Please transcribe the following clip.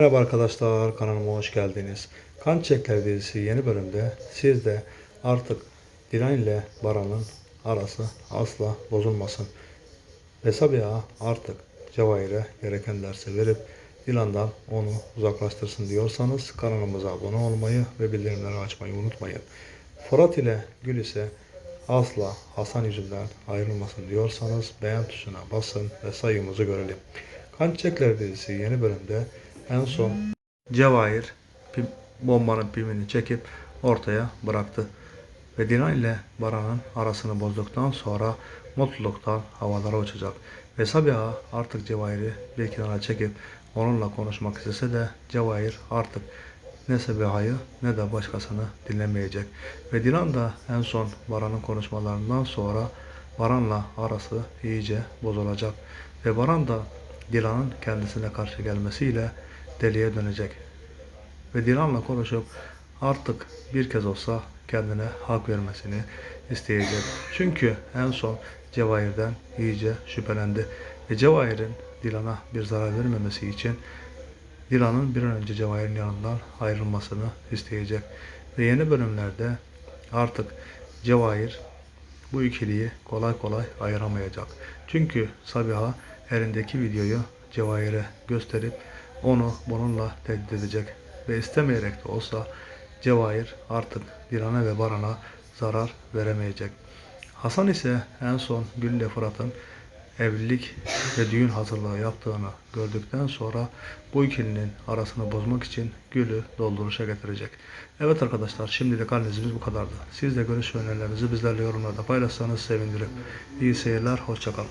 Merhaba arkadaşlar kanalıma hoş geldiniz. Kan Çiçekleri dizisi yeni bölümde siz de artık Dilan ile Baran'ın arası asla bozulmasın. Ve Sabiha artık Cevahir'e gereken dersi verip Dilan'dan onu uzaklaştırsın diyorsanız kanalımıza abone olmayı ve bildirimleri açmayı unutmayın. Fırat ile Gül ise asla Hasan yüzünden ayrılmasın diyorsanız beğen tuşuna basın ve sayımızı görelim. Kan Çiçekleri dizisi yeni bölümde en son Cevahir pim- bombanın pimini çekip ortaya bıraktı. Ve Dilan ile Baran'ın arasını bozduktan sonra mutluluktan havalara uçacak. Ve Sabiha artık Cevahir'i bir kenara çekip onunla konuşmak istese de Cevahir artık ne Sabiha'yı ne de başkasını dinlemeyecek. Ve Dilan da en son Baran'ın konuşmalarından sonra Baran'la arası iyice bozulacak. Ve Baran da Dilan'ın kendisine karşı gelmesiyle deliye dönecek. Ve Dilan'la konuşup artık bir kez olsa kendine hak vermesini isteyecek. Çünkü en son Cevahir'den iyice şüphelendi. Ve Cevahir'in Dilan'a bir zarar vermemesi için Dilan'ın bir an önce Cevahir'in yanından ayrılmasını isteyecek. Ve yeni bölümlerde artık Cevahir bu ikiliyi kolay kolay ayıramayacak. Çünkü Sabiha elindeki videoyu Cevahir'e gösterip onu bununla tehdit edecek. Ve istemeyerek de olsa Cevahir artık Dilan'a ve Baran'a zarar veremeyecek. Hasan ise en son Gül ile Fırat'ın evlilik ve düğün hazırlığı yaptığını gördükten sonra bu ikilinin arasını bozmak için Gül'ü dolduruşa getirecek. Evet arkadaşlar şimdilik analizimiz bu kadardı. Siz de görüş önerilerinizi bizlerle yorumlarda paylaşsanız sevinirim. İyi seyirler, hoşçakalın.